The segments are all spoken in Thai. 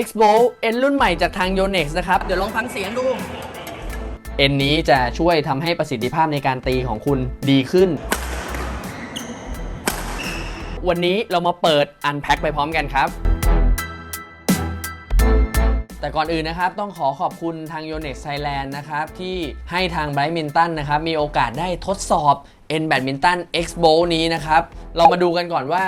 Expo N รุ่นใหม่จากทาง Yonex นะครับ เดี๋ยวลองฟังเสียงดู N นี้จะช่วยทำให้ประสิทธิภาพในการตีของคุณดีขึ้น วันนี้เรามาเปิด Unpack ไปพร้อมกันครับแต่ก่อนอื่นนะครับ ต้องขอขอบคุณทาง Yonex Thailand นะครับ ที่ให้ทาง Bright Minton นะครับ มีโอกาสได้ทดสอบ N Badminton Expo นี้นะครับ เรามาดูกันก่อนว่า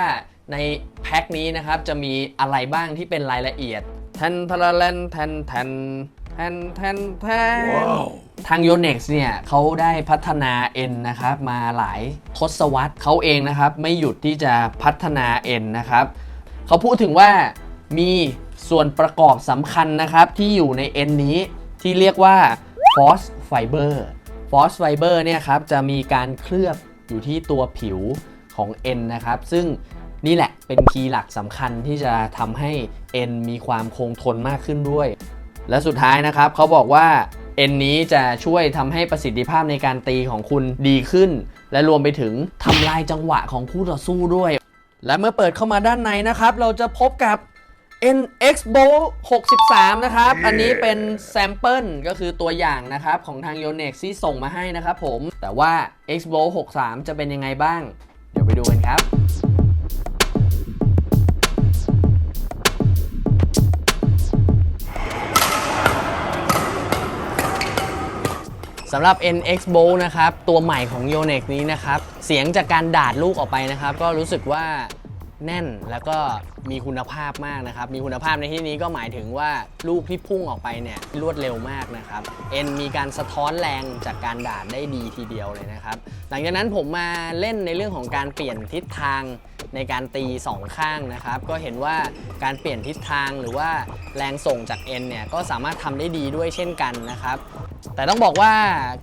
ในแพ็คนี้นะครับ จะมีอะไรบ้างที่เป็นรายละเอียด ทนทะละแลนแทนแทนแทนแทนแทนทาง Yonex เนี่ยเขาได้พัฒนา N นะครับ มาหลายทศวรรษเขาเองนะครับ ไม่หยุดที่จะพัฒนา N นะครับเขาพูดถึงว่ามีส่วนประกอบสำคัญนะครับ ที่อยู่ใน N นี้ที่เรียกว่า Force Fiber Force Fiber เนี่ยครับจะมีการเคลือบอยู่ที่ตัวผิวของ N นะครับ ซึ่ง นี่แหละเป็นคีย์หลักสำคัญที่จะทำให้ N มีความคงทนมากขึ้นด้วย และสุดท้ายนะครับเขาบอกว่า N นี้จะช่วยทำให้ประสิทธิภาพในการตีของคุณดีขึ้น และรวมไปถึงทำลายจังหวะของคู่ต่อสู้ด้วย และเมื่อเปิดเข้ามาด้านในนะครับ เราจะพบกับ NX Bow 63 นะครับ อันนี้เป็นแซมเปิลก็คือตัวอย่างนะครับ ของทาง Yonex ที่ส่งมาให้นะครับผม แต่ว่า X Bow 63 จะเป็นยังไงบ้าง เดี๋ยวไปดูกันครับ สำหรับ NX b o นะครับ ตัวใหม่ของ Yonex นี้นะครับ เสียงจากการดาดลูกออกไปนะครับ ก็รู้สึกว่า แน่นแล้วก็มีคุณภาพมากนะครับ มีคุณภาพในที่นี้ก็หมายถึงว่าลูกที่พุ่งออกไปเนี่ยรวดเร็วมากนะครับ N มีการสะท้อนแรงจากการดาดได้ดีทีเดียวเลยนะครับ หลังจากนั้นผมมาเล่นในเรื่องของการเปลี่ยนทิศทางในการตีสองข้างนะครับ ก็เห็นว่าการเปลี่ยนทิศทางหรือว่าแรงส่งจาก N เนี่ยก็สามารถทำได้ดีด้วยเช่นกันนะครับ แต่ต้องบอกว่า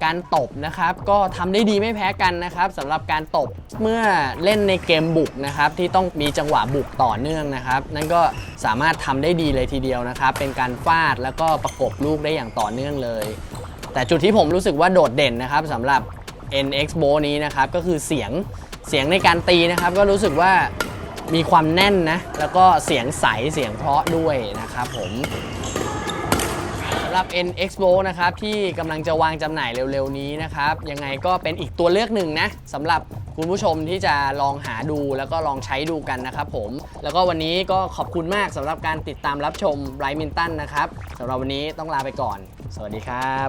การตบนะครับก็ทำได้ดีไม่แพ้กันนะครับสำหรับการตบเมื่อเล่นในเกมบุกนะครับที่ต้องมีจังหวะบุกต่อเนื่องนะครับ นั่นก็สามารถทำได้ดีเลยทีเดียวนะครับ เป็นการฟาดแล้วก็ประกบลูกได้อย่างต่อเนื่องเลย แต่จุดที่ผมรู้สึกว่าโดดเด่นนะครับสำหรับ NX b o นี้นะครับก็คือเสียงเสียงในการตีนะครับ ก็รู้สึกว่ามีความแน่นนะ แล้วก็เสียงใสเสียงเพราะด้วยนะครับผมสำหรับ N Expo นะครับที่กำลังจะวางจำหน่ายเร็วๆนี้นะครับ ยังไงก็เป็นอีกตัวเลือกหนึ่งนะสำหรับ คุณผู้ชมที่จะลองหาดูแล้วก็ลองใช้ดูกันนะครับผม แล้วก็วันนี้ก็ขอบคุณมากสำหรับการติดตามรับชมไรมินตันนะครับสำหรับวันนี้ต้องลาไปก่อน สวัสดีครับ